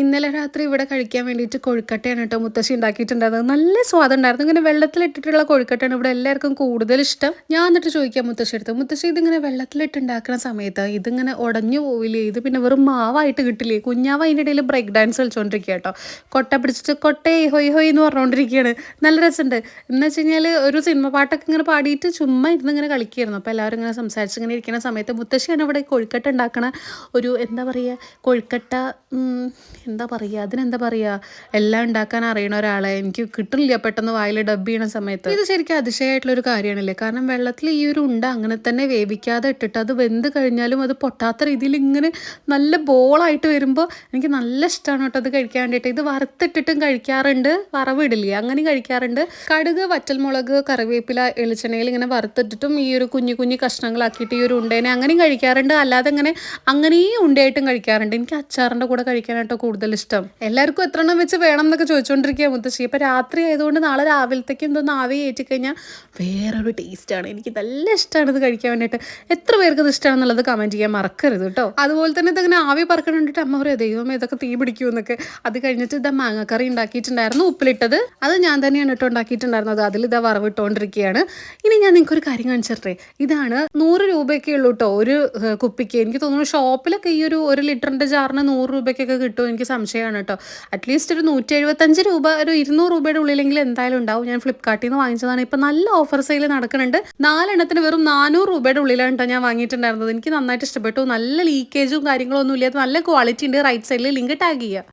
ഇന്നലെ രാത്രി ഇവിടെ കഴിക്കാൻ വേണ്ടിയിട്ട് കൊഴുക്കട്ടയാണ് കേട്ടോ മുത്തശ്ശി ഉണ്ടാക്കിയിട്ടുണ്ടായിരുന്നത്. നല്ല സ്വാദുണ്ടായിരുന്നു ഇങ്ങനെ വെള്ളത്തിലിട്ടിട്ടുള്ള കൊഴുക്കട്ടയാണ് ഇവിടെ എല്ലാവർക്കും കൂടുതൽ ഇഷ്ടം. ഞാൻ എന്നിട്ട് ചോദിക്കാം മുത്തശ്ശി എടുത്ത് മുത്തശ്ശി ഇതിങ്ങനെ വെള്ളത്തിലിട്ട് ഉണ്ടാക്കുന്ന സമയത്ത് ഇതിങ്ങനെ ഉടഞ്ഞു പോവില്ലേ? ഇത് പിന്നെ വെറും മാവായിട്ട് കിട്ടില്ലേ? കുഞ്ഞാവ് അതിന്റെ ഇടയിൽ ബ്രേക്ക് ഡാൻസ് കളിച്ചുകൊണ്ടിരിക്കുക കേട്ടോ. കൊട്ട പിടിച്ചിട്ട് കൊട്ടേ ഹൊയ് ഹൊയ് എന്ന് പറഞ്ഞുകൊണ്ടിരിക്കുകയാണ് നല്ല രസമുണ്ട്. എന്ന് വെച്ച് കഴിഞ്ഞാൽ ഒരു സിനിമ പാട്ടൊക്കെ ഇങ്ങനെ പാടിയിട്ട് ചുമ്മാ ഇരുന്ന് ഇങ്ങനെ കളിക്കുകയായിരുന്നു. അപ്പോൾ എല്ലാവരും ഇങ്ങനെ സംസാരിച്ച് ഇങ്ങനെ ഇരിക്കുന്ന സമയത്ത് മുത്തശ്ശിയാണ് ഇവിടെ കൊഴുക്കട്ട ഉണ്ടാക്കണ ഒരു എന്താ പറയുക കൊഴുക്കട്ട എന്താ പറയുക അതിനെന്താ പറയുക എല്ലാം ഉണ്ടാക്കാൻ അറിയണ ഒരാളെ എനിക്ക് കിട്ടുന്നില്ല. പെട്ടെന്ന് വായിൽ ഡബ് ചെയ്യണ സമയത്ത്. ഇത് ശരിക്കും അതിശയമായിട്ടുള്ള ഒരു കാര്യമാണല്ലേ? കാരണം വെള്ളത്തിൽ ഈ ഒരു ഉണ്ട അങ്ങനെ തന്നെ വേവിക്കാതെ ഇട്ടിട്ട് അത് വെന്ത് കഴിഞ്ഞാലും അത് പൊട്ടാത്ത രീതിയിൽ ഇങ്ങനെ നല്ല ബോളായിട്ട് വരുമ്പോൾ എനിക്ക് നല്ല ഇഷ്ടമാണ് കേട്ടോ അത് കഴിക്കാൻ വേണ്ടിയിട്ട്. ഇത് വറുത്തിട്ടിട്ടും കഴിക്കാറുണ്ട്. വറവിടില്ലേ? അങ്ങനെ കഴിക്കാറുണ്ട്. കടുക് വറ്റൽമുളക് കറിവേപ്പില എളിച്ചെണ്ണയിൽ ഇങ്ങനെ വറുത്തിട്ടിട്ടും ഈ ഒരു കുഞ്ഞു കുഞ്ഞു കഷ്ണങ്ങളാക്കിയിട്ട് ഈ ഒരു ഉണ്ടേനെ അങ്ങനെയും കഴിക്കാറുണ്ട്. അല്ലാതെ ഇങ്ങനെ അങ്ങനെയും ഉണ്ടയായിട്ടും കഴിക്കാറുണ്ട്. എനിക്ക് അച്ചാറിന്റെ കൂടെ കഴിക്കാനായിട്ടോ കൂടുതൽ ഇഷ്ടം എല്ലാവർക്കും എത്ര എണ്ണം വെച്ച് വേണം എന്നൊക്കെ ചോദിച്ചുകൊണ്ടിരിക്കുക മുത്തശ്ശി. ഇപ്പം രാത്രി ആയതുകൊണ്ട് നാളെ രാവിലത്തേക്കും ഇതൊന്ന് ആവി ഏറ്റിക്കഴിഞ്ഞാൽ കഴിഞ്ഞാൽ വേറൊരു ടേസ്റ്റാണ്. എനിക്ക് നല്ല ഇഷ്ടമാണ് ഇത് കഴിക്കാൻ വേണ്ടിയിട്ട്. എത്ര പേർക്ക് ഇത് ഇഷ്ടമാണെന്നുള്ളത് കമന്റ് ചെയ്യാൻ മറക്കരുത് കേട്ടോ. അതുപോലെ തന്നെ ഇതിങ്ങനെ ആവി പറക്കണം കണ്ടിട്ട് അമ്മ പറയും ദൈവം ഇതൊക്കെ തീ പിടിക്കൂ എന്നൊക്കെ. അത് കഴിഞ്ഞിട്ട് ഇതാ മാങ്ങക്കറി ഉണ്ടാക്കിയിട്ടുണ്ടായിരുന്നു ഉപ്പിലിട്ടത്. അത് ഞാൻ തന്നെയാണ് കേട്ടോ ഉണ്ടാക്കിയിട്ടുണ്ടായിരുന്നത്. അതിൽ ഇതാ വറവിട്ടുകൊണ്ടിരിക്കുകയാണ് ഇനി ഞാൻ നിങ്ങൾക്ക് ഒരു കാര്യം കാണിച്ചിട്ടേ ഇതാണ് നൂറ് രൂപയൊക്കെ ഉള്ളൂ കേട്ടോ ഒരു കുപ്പിക്ക്. എനിക്ക് തോന്നുന്നു ഷോപ്പിലൊക്കെ ഈ ഒരു ഒരു ലിറ്ററിന്റെ ജാറിന് നൂറ് രൂപയ്ക്കൊക്കെ കിട്ടും. എനിക്ക് സംശയമാണ് കേട്ടോ. അറ്റ്ലീസ്റ്റ് ഒരു നൂറ്റി എഴുപത്തഞ്ച് രൂപ ഒരു ഇരുന്നൂറ് രൂപയുടെ ഉള്ളിലെങ്കിലും എന്തായാലും ഉണ്ടാവും. ഞാൻ ഫ്ലിപ്കാർട്ടിൽ നിന്ന് വാങ്ങിച്ചതാണ്. ഇപ്പം നല്ല ഓഫർ സെയിൽ നടക്കുന്നുണ്ട്. നാലെണ്ണത്തിന് വെറും നാനൂറ് രൂപയുടെ ഉള്ളിലാണ് കേട്ടോ ഞാൻ വാങ്ങിയിട്ടുണ്ടായിരുന്നത്. എനിക്ക് നന്നായിട്ട് ഇഷ്ടപ്പെട്ടു. നല്ല ലീക്കേജും കാര്യങ്ങളൊന്നും ഇല്ലാത്ത നല്ല ക്വാളിറ്റി ഉണ്ട്. റൈറ്റ് സൈഡിൽ ലിങ്ക് ടാഗ് ചെയ്യുക